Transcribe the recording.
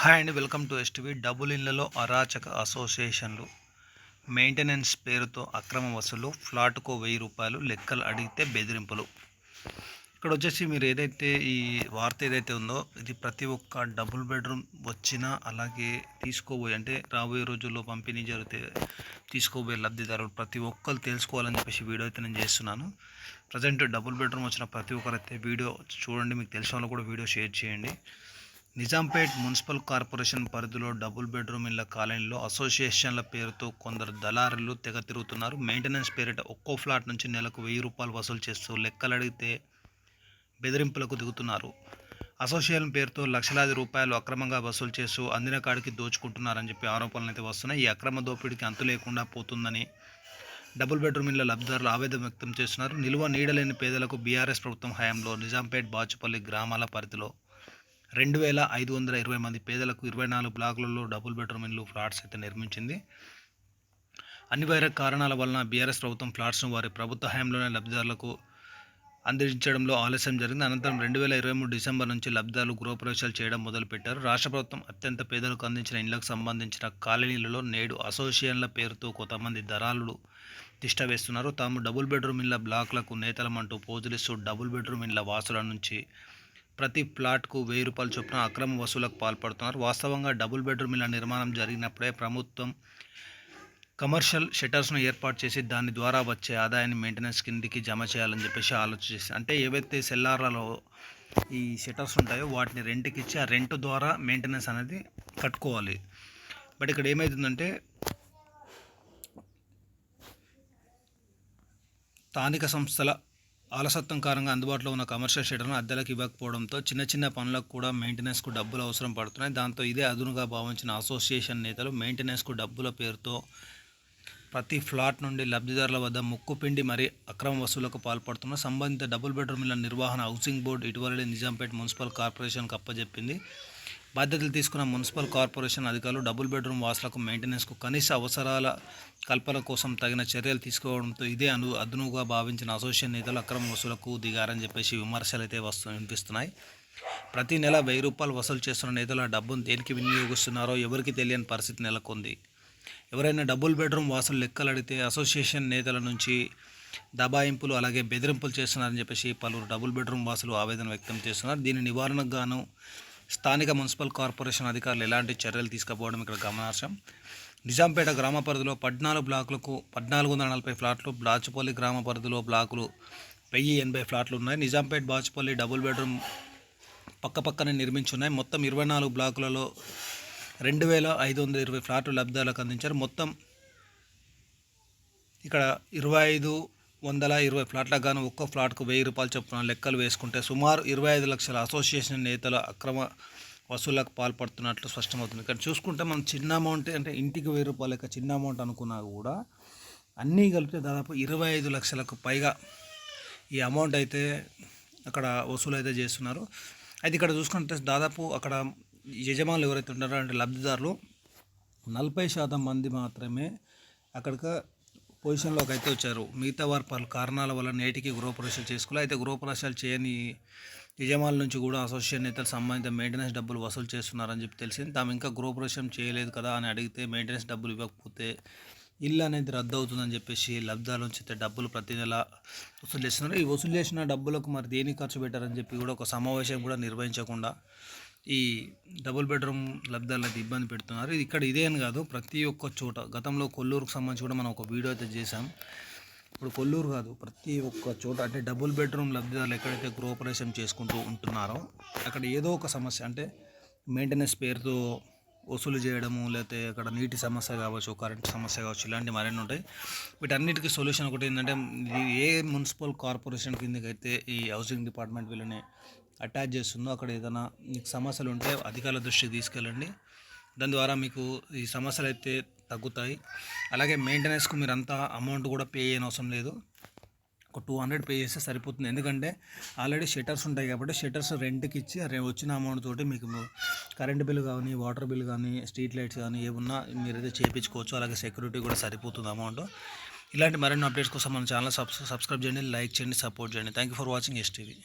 Hi and welcome to STV. Double ఇళ్ళలో అరాచక అసోసియేషన్లు maintenance పేరుతో అక్రమ వసూలు ఫ్లాట్కు వెయ్యి రూపాయలు లెక్కలు అడిగితే బెదిరింపులు. ఇక్కడ వచ్చేసి మీరు ఏదైతే ఈ వార్త ఏదైతే ఉందో ఇది ప్రతి ఒక్క డబుల్ బెడ్రూమ్ వచ్చినా అలాగే తీసుకోబోయే అంటే రాబోయే రోజుల్లో పంపిణీ జరిగితే తీసుకోబోయే లబ్ధిదారులు ప్రతి ఒక్కరు తెలుసుకోవాలని చెప్పేసి వీడియో అయితే నేను చేస్తున్నాను. ప్రజెంట్ డబుల్ బెడ్రూమ్ వచ్చిన ప్రతి ఒక్కరైతే వీడియో చూడండి మీకు తెలిసిన వాళ్ళు కూడా వీడియో షేర్ చేయండి. నిజాంపేట్ మున్సిపల్ కార్పొరేషన్ పరిధిలో డబుల్ బెడ్రూమ్ ఇళ్ళ కాలనీలో అసోసియేషన్ల పేరుతో కొందరు దళారులు తెగ తిరుగుతున్నారు. మెయింటెనెన్స్ పేరిట ఒక్కో ఫ్లాట్ నుంచి నెలకు వెయ్యి రూపాయలు వసూలు చేస్తూ లెక్కలు అడిగితే బెదిరింపులకు దిగుతున్నారు. అసోసియేషన్ పేరుతో లక్షలాది రూపాయలు అక్రమంగా వసూలు చేస్తూ అందిన కాడికి దోచుకుంటున్నారని చెప్పి ఆరోపణలు అయితే వస్తున్నాయి. ఈ అక్రమ దోపిడీకి అంతు లేకుండా పోతుందని డబుల్ బెడ్రూమ్ ఇళ్ళ లబ్ధిదారులు ఆవేదన వ్యక్తం చేస్తున్నారు. నిల్వ నీడలేని పేదలకు బీఆర్ఎస్ ప్రభుత్వం హయాంలో నిజాంపేట్ బాచుపల్లి గ్రామాల పరిధిలో రెండు వేల ఐదు వందల ఇరవై మంది పేదలకు ఇరవై నాలుగు బ్లాకులలో డబుల్ బెడ్రూమ్ ఇల్లు ఫ్లాట్స్ అయితే నిర్మించింది. అనివార్య కారణాల వలన బీఆర్ఎస్ ప్రభుత్వం ఫ్లాట్స్ను వారి ప్రభుత్వ హయాంలోనే లబ్ధిదారులకు అందించడంలో ఆలస్యం జరిగింది. అనంతరం రెండు వేల ఇరవై మూడు డిసెంబర్ నుంచి లబ్ధిదారులు గృహప్రవేశాలు చేయడం మొదలుపెట్టారు. రాష్ట్ర ప్రభుత్వం అత్యంత పేదలకు అందించిన ఇళ్ళకు సంబంధించిన కాలనీలలో నేడు అసోసియేషన్ల పేరుతో కొంతమంది దళాలు తిష్ట వేస్తున్నారు. తాము డబుల్ బెడ్రూమ్ ఇళ్ళ బ్లాక్లకు నేతలమంటూ పోజులిస్తూ డబుల్ బెడ్రూమ్ ఇళ్ళ వాసుల నుంచి ప్రతి ప్లాట్కు వెయ్యి రూపాయల చొప్పున అక్రమ వసూలకు పాల్పడుతున్నారు. వాస్తవంగా డబుల్ బెడ్రూమ్ ఇళ్ళ నిర్మాణం జరిగినప్పుడే ప్రభుత్వం కమర్షియల్ షటర్స్ను ఏర్పాటు చేసి దాని ద్వారా వచ్చే ఆదాయాన్ని మెయింటెనెన్స్ కిందికి జమ చేయాలని చెప్పేసి ఆలోచించి అంటే ఏవైతే సెల్లార్లలో ఈ షటర్స్ ఉంటాయో వాటిని రెంట్కి ఇచ్చి ఆ రెంట్ ద్వారా మెయింటెనెన్స్ అనేది కట్టుకోవాలి. బట్ ఇక్కడ ఏమవుతుందంటే స్థానిక సంస్థల ఆలసత్వం కారణంగా అందుబాటులో ఉన్న కమర్షియల్ షెడ్లను అద్దెలకు ఇవ్వకపోవడంతో చిన్న చిన్న పనులకు కూడా మెయింటెనెన్స్కు డబ్బులు అవసరం పడుతున్నాయి. దాంతో ఇదే అదునుగా భావించిన అసోసియేషన్ నేతలు మెయింటెనెన్స్కు డబ్బుల పేరుతో ప్రతి ఫ్లాట్ నుండి లబ్ధిదారుల వద్ద ముక్కుపిండి మరీ అక్రమ వసూలకు పాల్పడుతున్న సంబంధిత డబుల్ బెడ్రూమ్ల నిర్వహణ హౌసింగ్ బోర్డు ఇటీవలనే నిజాంపేట మున్సిపల్ కార్పొరేషన్కు అప్పజెప్పింది. బాధ్యతలు తీసుకున్న మున్సిపల్ కార్పొరేషన్ అధికారులు డబుల్ బెడ్రూమ్ వాసులకు మెయింటెనెన్స్కు కనీస అవసరాల కల్పన కోసం తగిన చర్యలు తీసుకోవడంతో ఇదే అను అదునుగా భావించిన అసోసియేషన్ నేతలు అక్రమ వసూలకు దిగారని చెప్పేసి విమర్శలు అయితే వస్తు వినిపిస్తున్నాయి. ప్రతి నెల వెయ్యి రూపాయలు వసూలు చేస్తున్న నేతలు ఆ డబ్బును దేనికి వినియోగిస్తున్నారో ఎవరికి తెలియని పరిస్థితి నెలకొంది. ఎవరైనా డబుల్ బెడ్రూమ్ వాసులు లెక్కలు అడిగితే అసోసియేషన్ నేతల నుంచి దబాయింపులు అలాగే బెదిరింపులు చేస్తున్నారని చెప్పేసి పలువురు డబుల్ బెడ్రూమ్ వాసులు ఆవేదన వ్యక్తం చేస్తున్నారు. దీని నివారణకు గాను స్థానిక మున్సిపల్ కార్పొరేషన్ అధికారులు ఎలాంటి చర్యలు తీసుకుపోవడం ఇక్కడ గమనార్హం. నిజాంపేట గ్రామ పరిధిలో పద్నాలుగు బ్లాకులకు పద్నాలుగు వందల నలభై ఫ్లాట్లు బాచుపల్లి గ్రామ పరిధిలో బ్లాకులు వెయ్యి ఎనభై ఫ్లాట్లు ఉన్నాయి. నిజాంపేట బాచుపల్లి డబుల్ బెడ్రూమ్ పక్కపక్కనే నిర్మించి నిర్మించున్నాయి. మొత్తం ఇరవై నాలుగు బ్లాకులలో రెండు వేల ఐదు వందల ఇరవై ఫ్లాట్లు లబ్ధాలకు అందించారు. మొత్తం ఇక్కడ ఇరవై ఐదు వందల ఇరవై ఫ్లాట్లకు గాను ఒక్కో ఫ్లాట్కు వెయ్యి రూపాయలు చొప్పున లెక్కలు వేసుకుంటే సుమారు ఇరవై ఐదు లక్షల అసోసియేషన్ నేతల అక్రమ వసూళ్ళకు పాల్పడుతున్నట్లు స్పష్టమవుతుంది. ఇక్కడ చూసుకుంటే మనం చిన్న అమౌంట్ అంటే ఇంటికి వెయ్యి రూపాయల యొక్క చిన్న అమౌంట్ అనుకున్నా కూడా అన్నీ కలిపితే దాదాపు ఇరవై ఐదు లక్షలకు పైగా ఈ అమౌంట్ అయితే అక్కడ వసూలు అయితే చేస్తున్నారు. అయితే ఇక్కడ చూసుకుంటే దాదాపు అక్కడ యజమానులు ఎవరైతే ఉన్నారో అంటే లబ్ధిదారులు నలభై శాతం మంది మాత్రమే అక్కడికి పొజిషన్లోకి అయితే వచ్చారు. మిగతా వారు పలు కారణాల వల్ల నేటికి గృహప్రవేశాలు చేసుకోవాలి అయితే గృహప్రవేశాలు చేయని యజమానుల నుంచి కూడా అసోసియేషన్ నేతలు సంబంధిత మెయింటెనెన్స్ డబ్బులు వసూలు చేస్తున్నారని చెప్పి తెలిసింది. తాము ఇంకా గృహప్రవేశం చేయలేదు కదా అని అడిగితే మెయింటెనెన్స్ డబ్బులు ఇవ్వకపోతే ఇల్లు అనేది రద్దు అవుతుందని చెప్పేసి లబ్ధాల నుంచి అయితే డబ్బులు ప్రతి నెల వసూలు చేస్తున్నారు. ఈ వసూలు చేసిన డబ్బులకు మరి దేనికి ఖర్చు పెట్టారని చెప్పి కూడా ఒక సమావేశం కూడా నిర్వహించకుండా ఈ డబుల్ బెడ్రూమ్ లబ్ధాలకు ఇబ్బంది పెడుతున్నారు. ఇది ఇక్కడ ఇదే అని కాదు ప్రతి ఒక్క చోట గతంలో కొల్లూరుకు సంబంధించి కూడా మనం ఒక వీడియో అయితే చేసాం ఇప్పుడు కొల్లూరు కాదు ప్రతి ఒక్క చోట అంటే డబుల్ బెడ్రూమ్ లబ్ధిదారులు ఎక్కడైతే గృహప్రవేశం చేసుకుంటూ ఉంటున్నారో అక్కడ ఏదో ఒక సమస్య అంటే మెయింటెనెన్స్ పేరుతో వసూలు చేయడము లేకపోతే అక్కడ నీటి సమస్య కావచ్చు కరెంట్ సమస్య కావచ్చు ఇలాంటి మరిన్ని ఉంటాయి. వీటన్నిటికీ సొల్యూషన్ ఒకటి ఏంటంటే ఏ మున్సిపల్ కార్పొరేషన్ కిందకైతే ఈ హౌసింగ్ డిపార్ట్మెంట్ వీళ్ళని అటాచ్ చేస్తుందో అక్కడ ఏదైనా మీకు సమస్యలు ఉంటే అధికారుల దృష్టికి తీసుకెళ్ళండి. దాని ద్వారా మీకు ఈ సమస్యలు అయితే తగ్గుతాయి. అలాగే మెయింటెనెన్స్కు మీరు అంతా అమౌంట్ కూడా పే చేయని అవసరం లేదు. ఒక టూ హండ్రెడ్ పే చేస్తే సరిపోతుంది. ఎందుకంటే ఆల్రెడీ షెటర్స్ ఉంటాయి కాబట్టి షెటర్స్ రెంట్కి ఇచ్చి వచ్చిన అమౌంట్ తోటి మీకు కరెంట్ బిల్ కానీ వాటర్ బిల్ కానీ స్ట్రీట్ లైట్స్ కానీ ఏమున్నా మీరైతే చేయించుకోవచ్చు. అలాగే సెక్యూరిటీ కూడా సరిపోతుంది అమౌంట్ ఇలాంటి మరిన్ని అప్డేట్స్ కోసం మన ఛానల్ సబ్స్క్రైబ్ చేయండి లైక్ చేయండి సపోర్ట్ చేయండి. Thank you for watching STV